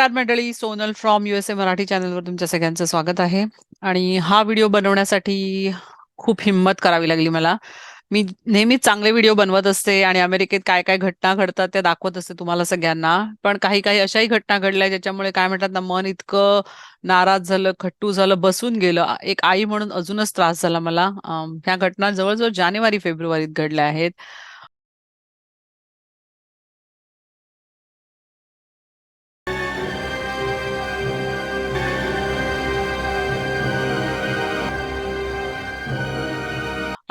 नमस्कार मंडळी Sonal from USA Marathi चॅनलवर तुमच्या सगळ्यांचं स्वागत आहे. आणि हा व्हिडिओ बनवण्यासाठी खूप हिंमत करावी लागली मला. मी नेहमीच चांगले व्हिडिओ बनवत असते आणि अमेरिकेत काय काय घटना घडतात त्या दाखवत असते तुम्हाला सगळ्यांना. पण काही काही अशाही घटना घडल्या ज्याच्यामुळे काय म्हणतात ना मन इतकं नाराज झालं खट्टू झालं बसून गेलं. एक आई म्हणून अजूनच त्रास झाला मला. ह्या घटना जवळजवळ जानेवारी फेब्रुवारीत घडल्या आहेत.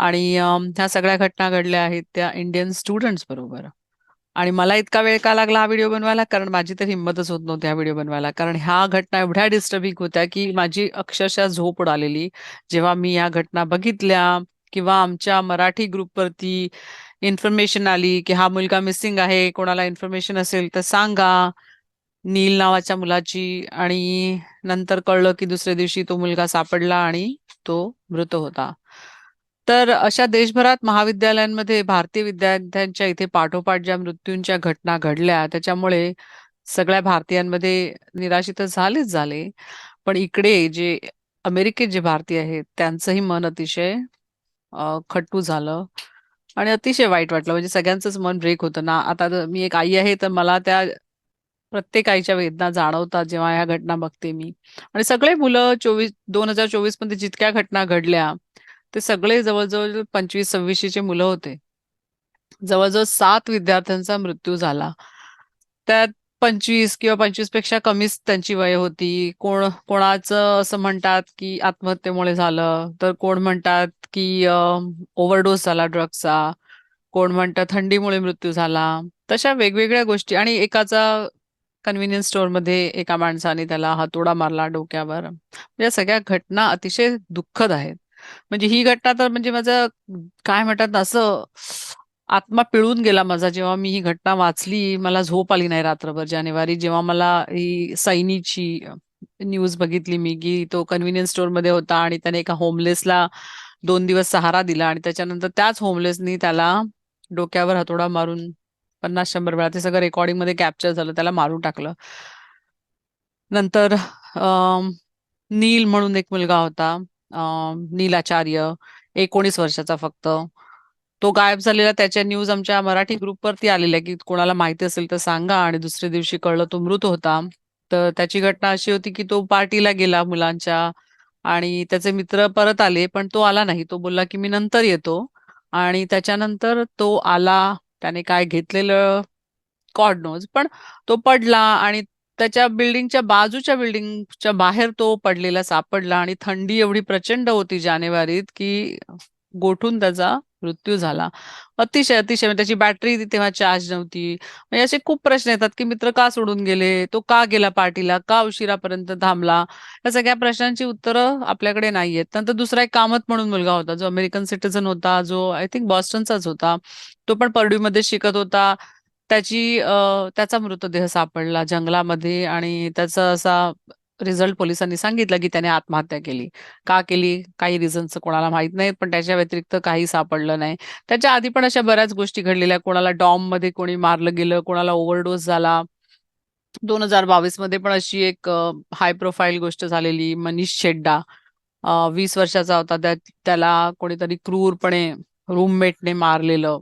आणि ह्या सगळ्या घटना घडल्या आहेत त्या इंडियन स्टुडंट्स बरोबर. आणि मला इतका वेळ का लागला हा व्हिडिओ बनवायला? कारण माझी तर हिंमतच होत नव्हती हा व्हिडिओ बनवायला. कारण ह्या घटना एवढ्या डिस्टर्बिंग होत्या की माझी अक्षरशः झोप उडालेली. जेव्हा मी या घटना बघितल्या किंवा आमच्या मराठी ग्रुपवरती इन्फॉर्मेशन आली की हा मुलगा मिसिंग आहे कोणाला इन्फॉर्मेशन असेल तर सांगा. नील नावाच्या मुलाची आणि नंतर कळलं की दुसऱ्या दिवशी तो मुलगा सापडला आणि तो मृत होता. तर अशा देशभरात महाविद्यालयांमध्ये भारतीय विद्यार्थ्यांच्या इथे पाठोपाठ ज्या मृत्यूंच्या घटना घडल्या त्याच्यामुळे सगळ्या भारतीयांमध्ये निराशित झालेच झाले. पण इकडे जे अमेरिकेत जे भारतीय आहेत त्यांचंही मन अतिशय खट्टू झालं आणि अतिशय वाईट वाटलं. म्हणजे सगळ्यांचंच मन ब्रेक होतं ना. आता मी एक आई आहे तर मला त्या प्रत्येक आईच्या वेदना जाणवतात जेव्हा ह्या घटना बघते मी. आणि सगळे मुलं चोवीस दोन हजार चोवीसमध्ये जितक्या घटना घडल्या ते सगळे जवळजवळ पंचवीस सव्वीसशेचे मुलं होते. जवळजवळ सात विद्यार्थ्यांचा मृत्यू झाला. त्यात पंचवीस किंवा पंचवीसपेक्षा कमीच त्यांची वय होती. कोण कोणाचं असं म्हणतात की आत्महत्येमुळे झालं तर कोण म्हणतात की ओव्हरडोस झाला ड्रग्सचा कोण म्हणतं थंडीमुळे मृत्यू झाला. तशा वेगवेगळ्या गोष्टी आणि एकाचा कन्व्हिनियन्स स्टोअरमध्ये एका माणसाने त्याला हातोडा मारला डोक्यावर. या सगळ्या घटना अतिशय दुःखद आहेत. म्हणजे ही घटना तर म्हणजे माझं काय म्हणतात असं आत्मा पिळून गेला माझा जेव्हा मी ही घटना वाचली. मला झोप आली नाही रात्रभर जानेवारी. जेव्हा मला ही सैनीची न्यूज बघितली मी की तो कन्व्हिनियन्स स्टोअरमध्ये होता आणि त्याने एका होमलेसला दोन दिवस सहारा दिला आणि त्याच्यानंतर त्याच होमलेसनी त्याला डोक्यावर हातोडा मारून पन्नास शंभर वेळा ते सगळं रेकॉर्डिंगमध्ये कॅप्चर झालं त्याला मारून टाकलं. नंतर नील म्हणून एक मुलगा होता. नीलाचार्य एकोणीस वर्षाचा फक्त. तो गायब झालेला त्याच्या न्यूज आमच्या मराठी ग्रुपवरती आलेल्या की कोणाला माहिती असेल तर सांगा आणि दुसऱ्या दिवशी कळलं तो मृत होता. तर त्याची घटना अशी होती की तो पार्टीला गेला मुलांच्या आणि त्याचे मित्र परत आले पण तो आला नाही. तो बोलला की मी नंतर येतो. आणि त्याच्यानंतर तो आला. त्याने काय घेतलेलं? गॉड नोज पण तो पडला आणि त्याच्या बिल्डिंगच्या बाजूच्या बिल्डिंगच्या बाहेर तो पडलेला सापडला आणि थंडी एवढी प्रचंड होती जानेवारीत की गोठून त्याचा मृत्यू झाला. अतिशय अतिशय. त्याची बॅटरी तेव्हा चार्ज नव्हती. म्हणजे असे खूप प्रश्न येतात की मित्र का सोडून गेले? तो का गेला पार्टीला? का उशिरापर्यंत थांबला? या सगळ्या प्रश्नांची उत्तरं आपल्याकडे नाही आहेत नंतर दुसरा एक कामत म्हणून मुलगा होता. जो अमेरिकन सिटीझन होता जो आय थिंक बॉस्टनचाच होता. तो पण पर्ड्यूमध्ये शिकत होता. त्याची त्याचा मृतदेह सापडला जंगलामध्ये आणि त्याचा असा रिझल्ट पोलिसांनी सांगितलं की त्याने आत्महत्या केली. का केली? काही रिझन्स कोणाला माहीत नाही पण त्याच्या व्यतिरिक्त काही सापडलं नाही. त्याच्या आधी पण अशा बऱ्याच गोष्टी घडलेल्या. कोणाला डॉममध्ये कोणी मारलं गेलं कोणाला ओव्हरडोस झाला. दोन हजार बावीसमध्ये पण अशी एक हाय प्रोफाईल गोष्ट झालेली मनीष शेड्डा. वीस वर्षाचा होता. त्याला कोणीतरी क्रूरपणे रूममेटने मारलेलं.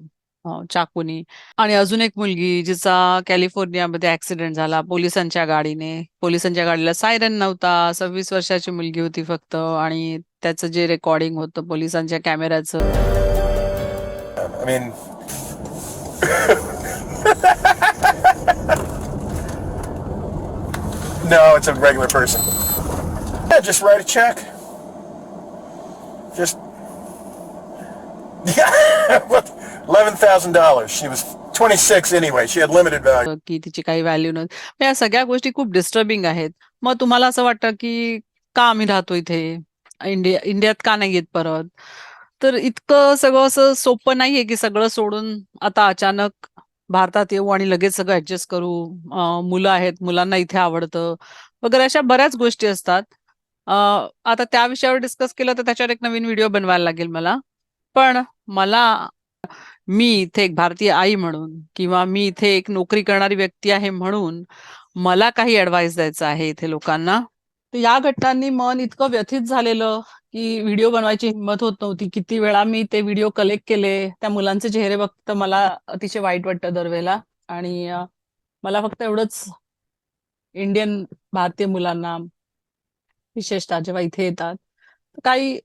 चाकूनी आणि अजून एक मुलगी जिचा कॅलिफोर्नियामध्ये ऍक्सिडेंट झाला पोलिसांच्या गाडीने पोलिसांच्या गाडीला सायरन नव्हता सव्वीस वर्षाची मुलगी होती फक्त आणि त्याचं जे रेकॉर्डिंग होतं पोलिसांच्या कॅमेऱ्याचं I mean, no, it's a regular person. Yeah, just write a check. Just yeah, what? Eleven thousand dollars. She was twenty-six anyway. She had limited value. की तिची काही व्हॅल्यू नव्हती. या सगळ्या गोष्टी खूप डिस्टर्बिंग आहेत. मग तुम्हाला असं वाटतं की का आम्ही राहतो इथे? इंडिया इंडियात का नाही येत परत? तर इतकं सगळं असं सोपं नाहीये की सगळं सोडून आता अचानक भारतात येऊ आणि लगेच सगळं ऍडजस्ट करू. मुलं आहेत मुलांना इथे आवडतं वगैरे अशा बऱ्याच गोष्टी असतात. आता त्या विषयावर डिस्कस केलं तर त्याच्यावर एक नवीन व्हिडिओ बनवायला लागेल मला. पण मला मी इथे एक भारतीय आई म्हणून किंवा मी इथे एक नोकरी करणारी व्यक्ती आहे म्हणून मला काही ऍडवाइस द्यायचं आहे इथे लोकांना? तर या घटनांनी मन इतकं व्यथित झालेलं की व्हिडिओ बनवायची हिंमत होत नव्हती. किती वेळा मी ते व्हिडिओ कलेक्ट केले. त्या मुलांचे चेहरे बघत मला अतिशय वाईट वाटतं दरवेळेला. आणि मला फक्त एवढंच इंडियन भारतीय मुलांना विशेषतः जेव्हा इथे येतात तर काही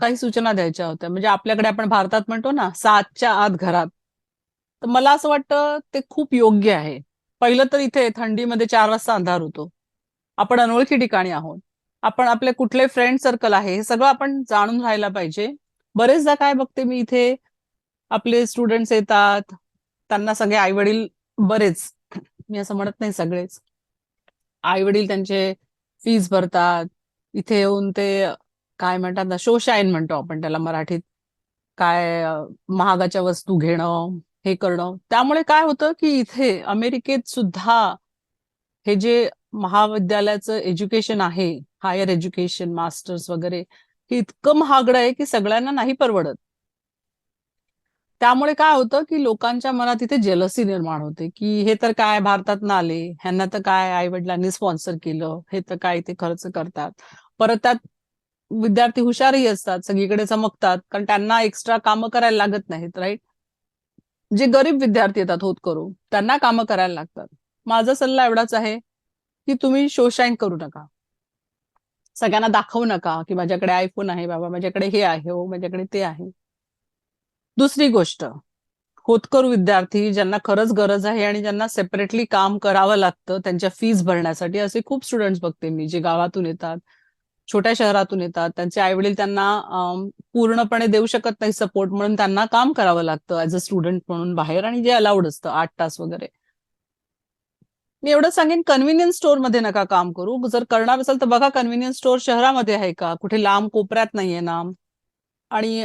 काही सूचना द्यायच्या होत्या. म्हणजे आपल्याकडे आपण भारतात म्हणतो ना सातच्या आत घरात. तर मला असं वाटतं ते खूप योग्य आहे. पहिलं तर इथे थंडीमध्ये चार वाजता अंधार होतो. आपण अनोळखी ठिकाणी आहोत. आपण आपले कुठले फ्रेंड सर्कल आहे हे सगळं आपण जाणून राहायला पाहिजे. बरेचदा काय बघते मी इथे आपले स्टुडंट्स येतात. त्यांना सगळे आई वडील बरेच. मी असं म्हणत नाही सगळेच. आई वडील त्यांचे फीज भरतात. इथे येऊन ते काय म्हणतात ना शोशायन म्हणतो आपण त्याला मराठीत. काय महागाच्या वस्तू घेणं हे करणं. त्यामुळे काय होतं की इथे अमेरिकेत सुद्धा हे जे महाविद्यालयाचं एज्युकेशन आहे हायर एज्युकेशन मास्टर्स वगैरे हे इतकं महागडं आहे की सगळ्यांना नाही परवडत. त्यामुळे काय होतं की लोकांच्या मनात इथे जेलसी निर्माण होते की हे तर काय भारतात ना आले ह्यांना तर काय आई वडिलांनी स्पॉन्सर केलं हे तर काय इथे खर्च करतात. परत त्यात विद्यार्थी हुशारही असतात सगळीकडे चमकतात कारण त्यांना एक्स्ट्रा कामं करायला लागत नाहीत राईट जे गरीब विद्यार्थी येतात होत करू त्यांना कामं करायला लागतात. माझा सल्ला एवढाच आहे की तुम्ही शोशाईन करू नका. सगळ्यांना दाखवू नका की माझ्याकडे आयफोन आहे बाबा माझ्याकडे हे आहे हो माझ्याकडे ते आहे. दुसरी गोष्ट होतकरू विद्यार्थी ज्यांना खरंच गरज आहे आणि ज्यांना सेपरेटली काम करावं लागतं त्यांच्या फीज भरण्यासाठी असे खूप स्टुडंट्स बघते मी जे गावातून येतात छोट्या शहरातून येतात. त्यांचे आई वडील त्यांना पूर्णपणे देऊ शकत नाही सपोर्ट म्हणून त्यांना काम करावं लागतं ऍज अ स्टुडंट म्हणून बाहेर आणि जे अलाउड असतं आठ तास वगैरे. मी एवढं सांगेन कन्व्हिनियन्स स्टोअरमध्ये नका काम करू. जर करणार असेल तर बघा कन्व्हिनियन्स स्टोअर शहरामध्ये आहे का? कुठे लांब कोपऱ्यात नाहीये ना. आणि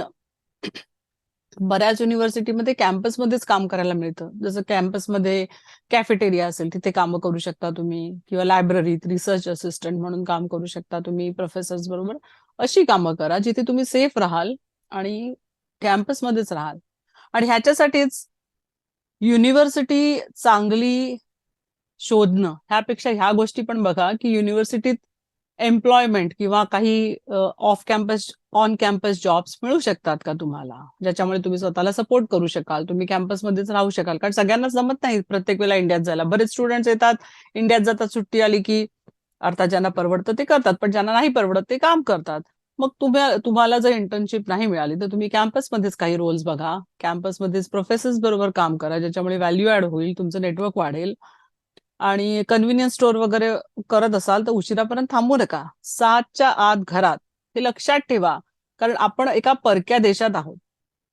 बऱ्याच युनिव्हर्सिटीमध्ये कॅम्पसमध्येच काम करायला मिळतं. जसं कॅम्पसमध्ये कॅफेटेरिया असेल तिथे कामं करू शकता तुम्ही. किंवा लायब्ररीत रिसर्च असिस्टंट म्हणून काम करू शकता तुम्ही प्रोफेसर्स बरोबर. अशी कामं करा जिथे तुम्ही सेफ राहाल आणि कॅम्पसमध्येच राहाल. आणि ह्याच्यासाठीच युनिव्हर्सिटी चांगली शोधणं ह्यापेक्षा ह्या गोष्टी पण बघा की युनिव्हर्सिटीत एम्प्लॉयमेंट किंवा काही off campus on campus jobs मिळू शकतात का तुम्हाला? ज्याच्यामुळे तुम्ही स्वतःला सपोर्ट करू शकाल तुम्ही कॅम्पसमध्येच राहू शकाल. कारण सगळ्यांना जमत नाही प्रत्येक वेळेला इंडियात जायला. बरेच स्टुडंट्स येतात इंडियात जातात सुट्टी आली की अर्थात ज्यांना परवडतं ते करतात पण ज्यांना नाही परवडत ते काम करतात. मग तुम्ही तुम्हाला जर इंटर्नशिप नाही मिळाली तर तुम्ही कॅम्पसमध्येच काही रोल्स बघा. कॅम्पसमध्येच प्रोफेसर्स बरोबर काम करा ज्याच्यामुळे व्हॅल्यू ऍड होईल तुमचं नेटवर्क वाढेल. आणि कन्व्हिनियन्स स्टोअर वगैरे करत असाल तर उशिरापर्यंत थांबू नका. सातच्या आत घरात हे लक्षात ठेवा. कारण आपण एका परक्या देशात आहोत.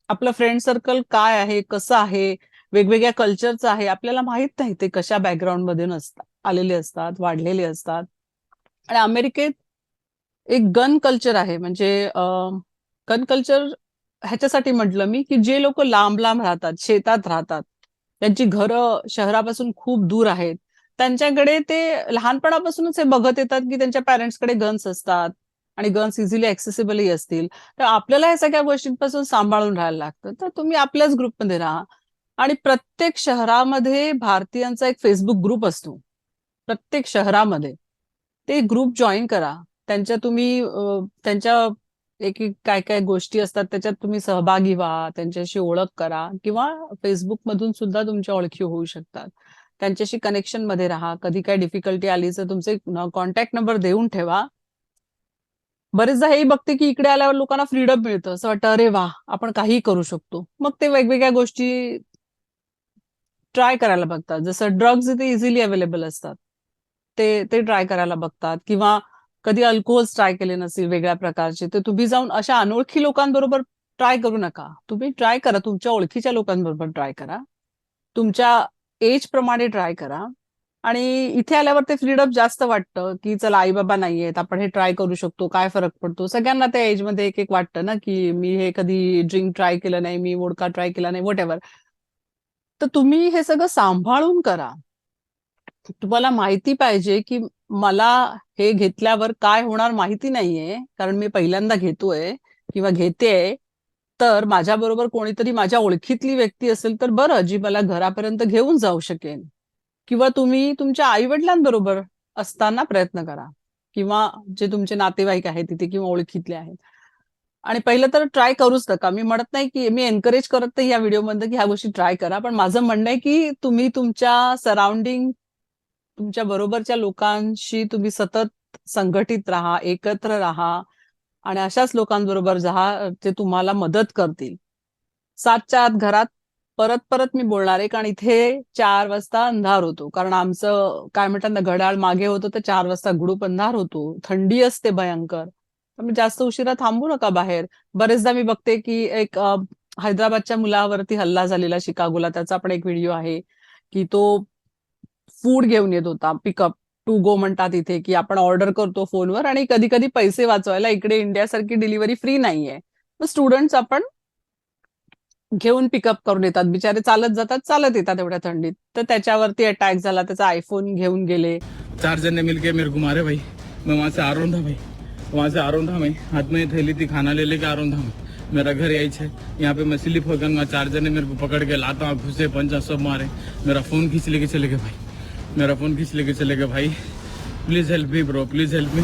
आपलं फ्रेंड सर्कल काय आहे कसं आहे वेगवेगळ्या कल्चरचं आहे आपल्याला माहीत नाही ते कशा बॅकग्राऊंडमध्ये आलेले असतात वाढलेले असतात. आणि अमेरिकेत एक गन कल्चर आहे. म्हणजे गन कल्चर ह्याच्यासाठी म्हटलं मी की जे लोक लांब लांब राहतात शेतात राहतात त्यांची घरं शहरापासून खूप दूर आहेत. त्यांच्याकडे ते लहानपणापासूनच हे बघत येतात की त्यांच्या पॅरेंट्सकडे गन्स असतात आणि गन्स इझिली ऍक्सेसिबलही असतील. तर आपल्याला ह्या सगळ्या गोष्टींपासून सांभाळून राहायला लागतं. तर तुम्ही आपल्याच ग्रुपमध्ये राहा. आणि प्रत्येक शहरामध्ये भारतीयांचा एक फेसबुक ग्रुप असतो. प्रत्येक शहरामध्ये. ते ग्रुप जॉईन करा. त्यांच्या तुम्ही त्यांच्या एक एक काय काय गोष्टी असतात त्याच्यात तुम्ही सहभागी व्हा. त्यांच्याशी ओळख करा. किंवा फेसबुक मधून सुद्धा तुमच्या ओळखी होऊ शकतात. त्यांच्याशी कनेक्शनमध्ये राहा. कधी काय डिफिकल्टी आली तर तुमचे कॉन्टॅक्ट नंबर देऊन ठेवा. बरेचदा हेही बघते की इकडे आल्यावर लोकांना फ्रीडम मिळतं. असं वाटतं अरे वा आपण काहीही करू शकतो. मग ते वेगवेगळ्या गोष्टी ट्राय करायला बघतात. जसं ड्रग्ज इथे इझिली अवेलेबल असतात. ते ते ट्राय करायला बघतात. किंवा कधी अल्कोहोल्स ट्राय केले नसतील वेगळ्या प्रकारचे तर तुम्ही जाऊन अशा अनोळखी लोकांबरोबर ट्राय करू नका. तुम्ही ट्राय करा. तुमच्या ओळखीच्या लोकांबरोबर ट्राय करा. तुमच्या एज प्रमाणे ट्राय करा. आणि इथे आल्यावर ते फ्रीडम जास्त वाटतं की चला आई बाबा नाहीयेत आपण हे ट्राय करू शकतो काय फरक पडतो? सगळ्यांना त्या एजमध्ये एक एक वाटतं ना की मी हे कधी ड्रिंक ट्राय केलं नाही मी वोडका ट्राय केला नाही वॉट तर तुम्ही हे सगळं सांभाळून करा. तुम्हाला माहिती पाहिजे की मला हे घेतल्यावर काय होणार माहिती नाहीये कारण मी पहिल्यांदा घेतोय किंवा घेतेय तर माझ्याबरोबर कोणीतरी माझ्या ओळखीतली व्यक्ती असेल तर बरं जी मला घरापर्यंत घेऊन जाऊ शकेन. किंवा तुम्ही तुमच्या आई वडिलांबरोबर असताना प्रयत्न करा. किंवा जे तुमचे नातेवाईक आहेत तिथे किंवा ओळखीतले आहेत. आणि पहिलं तर ट्राय करूच नका. मी म्हणत नाही की मी एनकरेज करत नाही या व्हिडिओमध्ये की ह्या गोष्टी ट्राय करा. पण माझं म्हणणं आहे की तुम्ही तुमच्या सराउंडिंग तुमच्या बरोबरच्या लोकांशी तुम्ही सतत संघटित राहा एकत्र राहा. आणि अशाच लोकांबरोबर जा ते तुम्हाला मदत करतील. सातच्या आत घरात परत परत मी बोलणार आहे कारण इथे चार वाजता अंधार होतो. कारण आमचं काय म्हणतात ना घड्याळ मागे होतं तर चार वाजता गुडूप अंधार होतो. थंडी असते भयंकर. त्यामुळे जास्त उशिरा थांबू नका बाहेर. बरेचदा मी बघते की एक हैदराबादच्या मुलावरती हल्ला झालेला शिकागोला त्याचा पण एक व्हिडिओ आहे की तो फूड घेऊन येत होता पिकअप. टू गो म्हणतात इथे की आपण ऑर्डर करतो फोनवर आणि कधी कधी पैसे वाचवायला इकडे इंडियासारखी डिलिव्हरी फ्री नाहीये. मग स्टुडंट्स आपण घेऊन पिकअप करून येतात. बिचारे चालत जातात चालत येतात एवढ्या थंडीत. तर त्याच्यावरती अटॅक झाला त्याचा आयफोन घेऊन गेले. चार जण ने मिलके मेरे को मारे भाई मैं वहाँ से आ था भाई वहाँ से आ था मैं हाथ में थैली थी खाना ले लेके आरोन था मैं मेरा घर यही है यहाँ पे मैं स्लिप हो गया चार जने मेरे को पकड़ के लाता घुसे पंचा सब मारे मेरा फोन खींच लेके चले गए भाई। मेरा फ़ोन खींच लेके चले गए भाई। Please help me bro please help me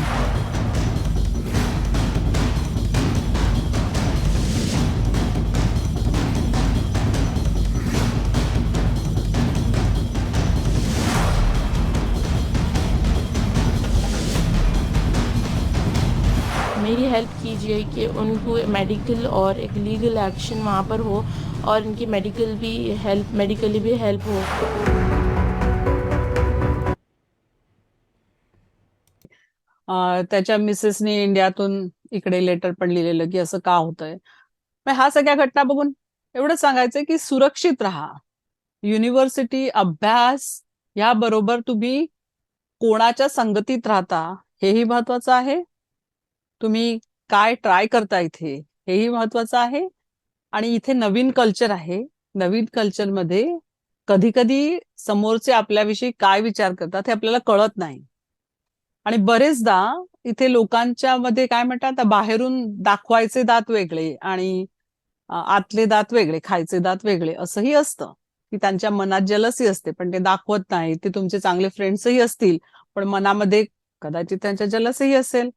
Mary help कीजिए कि उनको मेडिकल और एक लीगल एक्शन वहाँ पर हो और इनकी मेडिकल भी हेल्प मेडिकली भी हेल्प हो। त्याच्या मिसेसनी इंडियातून इकडे लेटर पण लिहिलेलं की असं का होतंय. मग ह्या सगळ्या घटना बघून एवढं सांगायचंय की सुरक्षित राहा. युनिव्हर्सिटी अभ्यास या बरोबर तुम्ही कोणाच्या संगतीत राहता हेही महत्वाचं आहे. तुम्ही काय ट्राय करता इथे हेही महत्वाचं आहे. आणि इथे नवीन कल्चर आहे. नवीन कल्चरमध्ये कधी कधी समोरचे आपल्याविषयी काय विचार करतात हे आपल्याला कळत नाही. आणि बरेचदा इथे लोकांच्या मध्ये काय म्हणतात आता बाहेरून दाखवायचे दात वेगळे आणि आतले दात वेगळे खायचे दात वेगळे असंही असतं. की त्यांच्या मनात जलसी असते पण ते दाखवत नाही ते तुमचे चांगले फ्रेंड्सही असतील पण मनामध्ये कदाचित त्यांच्या जलसही असेल.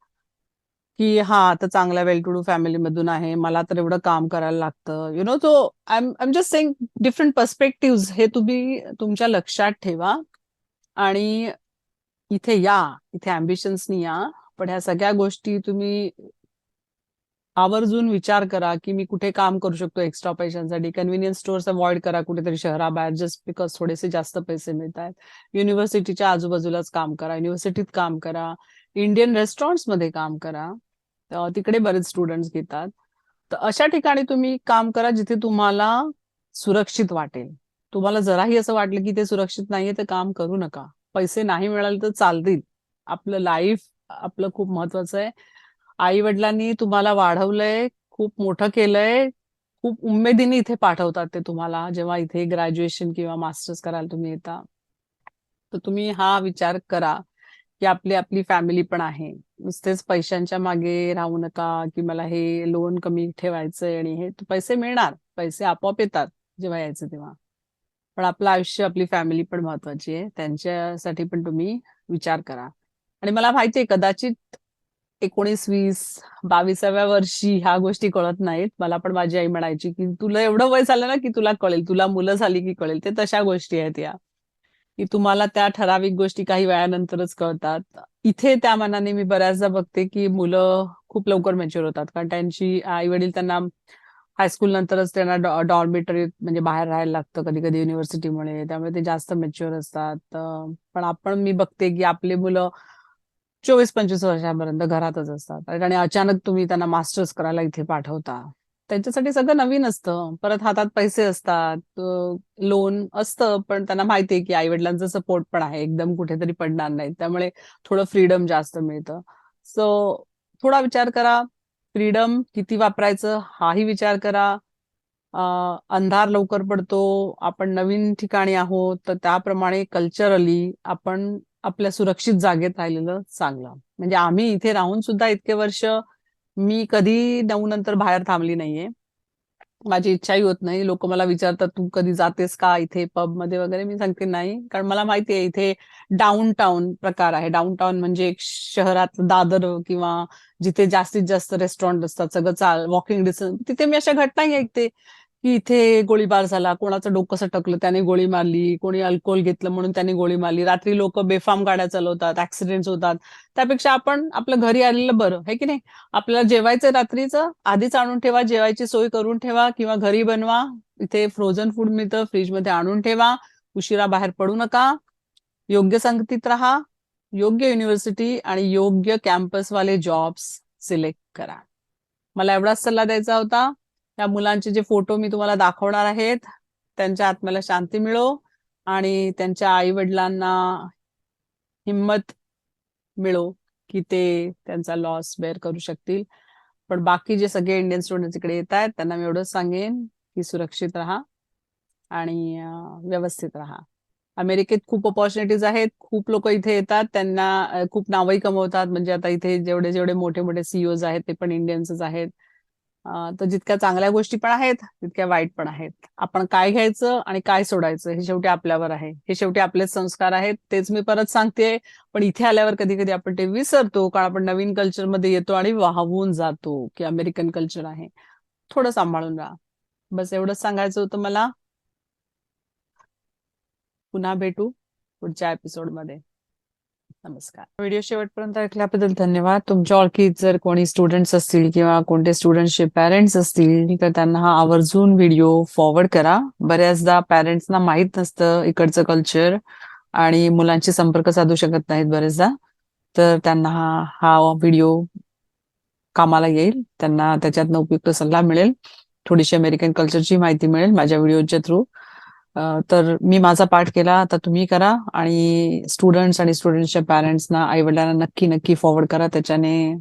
की हा आता चांगल्या वेल टू डू फॅमिली मधून आहे मला तर एवढं काम करायला लागतं. यु नो तो I am just saying different perspective हे तुम्ही तुमच्या लक्षात ठेवा. आणि इथे या इथे अम्बिशन्सनी या पण ह्या सगळ्या गोष्टी तुम्ही आवर्जून विचार करा की मी कुठे काम करू शकतो एक्स्ट्रा पैशांसाठी. कन्व्हिनियन्स स्टोअर्स अवॉइड करा कुठेतरी शहराबाहेर जस्ट बिकॉज थोडेसे जास्त पैसे मिळत आहेत युनिव्हर्सिटीच्या आजूबाजूलाच काम करा युनिव्हर्सिटीत काम करा इंडियन रेस्टॉरंट्समध्ये काम करा तिकडे बरेच स्टुडंट्स घेतात. तर अशा ठिकाणी तुम्ही काम करा जिथे तुम्हाला सुरक्षित वाटेल. तुम्हाला जराही असं वाटलं की ते सुरक्षित नाहीये तर काम करू नका. पैसे नाही मिळाले तर चालतील. आपलं लाईफ आपलं खूप महत्वाचं आहे. आई वडिलांनी तुम्हाला वाढवलंय खूप मोठं केलंय खूप उमेदीने इथे पाठवतात ते तुम्हाला जेव्हा इथे ग्रॅज्युएशन किंवा मास्टर्स करायला तुम्ही येता. तर तुम्ही हा विचार करा की आपली आपली फॅमिली पण आहे. नुसतेच पैशांच्या मागे राहू नका की मला हे लोन कमी ठेवायचंय आणि हे पैसे मिळणार. पैसे आपोआप येतात जेव्हा यायचं तेव्हा. पण आपलं आयुष्य आपली फॅमिली पण महत्वाची आहे. त्यांच्यासाठी पण तुम्ही विचार करा. आणि मला माहितीये कदाचित एकोणीस वीस बावीसाव्या वर्षी ह्या गोष्टी कळत नाहीत. मला पण माझी आई म्हणायची की तुला एवढं वय झालं ना की तुला कळेल. तुला मुलं झाली की कळेल. ते तशा गोष्टी आहेत या. की तुम्हाला त्या ठराविक गोष्टी काही वेळानंतरच कळतात. इथे त्या मानाने मी बऱ्याचदा बघते की मुलं खूप लवकर मेच्युअर होतात. कारण त्यांची आई वडील त्यांना हायस्कूल नंतरच त्यांना डॉर्मिटरी म्हणजे बाहेर राहायला लागतं कधी कधी युनिव्हर्सिटीमुळे त्यामुळे ते जास्त मेच्युअर असतात. पण आपण मी बघते की आपली मुलं चोवीस पंचवीस वर्षापर्यंत घरातच असतात. आणि अचानक तुम्ही त्यांना मास्टर्स करायला इथे पाठवता. त्यांच्यासाठी सगळं नवीन असतं. परत हातात पैसे असतात. लोन असतं पण त्यांना माहितीये की आई वडिलांचा सपोर्ट पण आहे. एकदम कुठेतरी पडणार नाही त्यामुळे थोडं फ्रीडम जास्त मिळतं. सो थोडा विचार करा. फ्रीडम किती वापरायचं हाही विचार करा. अंधार लवकर पडतो. आपण नवीन ठिकाणी आहोत तर त्याप्रमाणे कल्चरली आपण आपल्या सुरक्षित जागेत राहिलेलं चांगलं. म्हणजे आम्ही इथे राहून सुद्धा इतके वर्ष मी कधी नऊ नंतर बाहेर थांबली नाहीये. माझी इच्छाही होत नाही. लोक मला विचारतात तू कधी जातेस का इथे पबमध्ये वगैरे मी सांगते नाही. कारण मला माहिती आहे इथे डाऊन टाउन प्रकार आहे. डाऊन टाउन म्हणजे एक शहरात दादर किंवा जिथे जास्तीत जास्त रेस्टॉरंट असतात सगळं चाल वॉकिंग डिस्टन्स तिथे मी अशा घटनाही ऐकते. की इथे गोळीबार झाला कोणाचं डोकं सटकलं त्याने गोळी मारली कोणी अल्कोहोल घेतलं म्हणून त्याने गोळी मारली. रात्री लोक बेफाम गाड्या चालवतात ऍक्सिडेंट होतात. त्यापेक्षा आपण आपलं घरी आलेलं बरं हे की नाही? आपल्याला जेवायचं रात्रीचं आधीच आणून ठेवा जेवायची सोय करून ठेवा किंवा घरी बनवा. इथे फ्रोझन फूड मिळतं फ्रीजमध्ये आणून ठेवा. उशिरा बाहेर पडू नका. योग्य संगतीत राहा. योग्य युनिव्हर्सिटी आणि योग्य कॅम्पसवाले जॉब्स सिलेक्ट करा. मला एवढाच सल्ला द्यायचा होता. त्या मुलांचे जे फोटो मी तुम्हाला दाखवणार आहेत त्यांच्या आत्म्याला शांती मिळो आणि त्यांच्या आई वडिलांना हिंमत मिळो की ते त्यांचा लॉस बेअर करू शकतील. पण बाकी जे सगळे इंडियन स्टुडंट इकडे येत आहेत त्यांना मी एवढंच सांगेन की सुरक्षित राहा आणि व्यवस्थित राहा. अमेरिकेत खूप ऑपॉर्च्युनिटीज आहेत खूप लोक इथे येतात त्यांना खूप नावही कमवतात. म्हणजे आता इथे जेवढे जेवढे मोठे मोठे सीईओज आहेत ते पण इंडियन्सच आहेत. तर जितक्या चांगल्या गोष्टी पण आहेत तितक्या वाईट पण आहेत. आपण काय घ्यायचं आणि काय सोडायचं हे शेवटी आपल्यावर आहे. हे शेवटी आपलेच संस्कार आहेत तेच मी परत सांगते. पण इथे आल्यावर कधी कधी आपण ते विसरतो कारण आपण नवीन कल्चरमध्ये येतो आणि वाहवून जातो की अमेरिकन कल्चर आहे. थोडं सांभाळून राहा. बस एवढंच सांगायचं होतं मला. पुन्हा भेटू पुढच्या एपिसोडमध्ये नमस्कार. व्हिडिओ शेवटपर्यंत ऐकल्याबद्दल धन्यवाद. तुमच्या ओळखीत जर कोणी स्टुडंट्स असतील किंवा कोणते स्टुडंटचे पॅरेंट्स असतील तर त्यांना हा आवर्जून व्हिडिओ फॉरवर्ड करा. बऱ्याचदा पॅरेंट्सना माहीत नसतं इकडचं कल्चर आणि मुलांशी संपर्क साधू शकत नाहीत बरेचदा. तर त्यांना हा हा व्हिडिओ कामाला येईल. त्यांना त्याच्यातनं उपयुक्त सल्ला मिळेल. थोडीशी अमेरिकन कल्चरची माहिती मिळेल माझ्या व्हिडिओच्या थ्रू तर मी माझा पाठ केला आता तुम्ही करा आणि स्टुडंट्स आणि स्टुडंट्सच्या पॅरेंट्सना आई वडिलांना नक्की नक्की फॉरवर्ड करा. त्याच्याने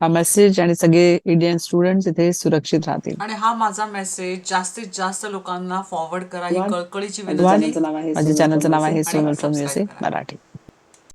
हा मेसेज आणि सगळे इंडियन स्टुडंट इथे सुरक्षित राहतील. आणि हा माझा मेसेज जास्तीत जास्त लोकांना फॉरवर्ड करा. ही कळकळीची माझ्या चॅनलचं नाव आहे सोनल फ्रॉम मराठी.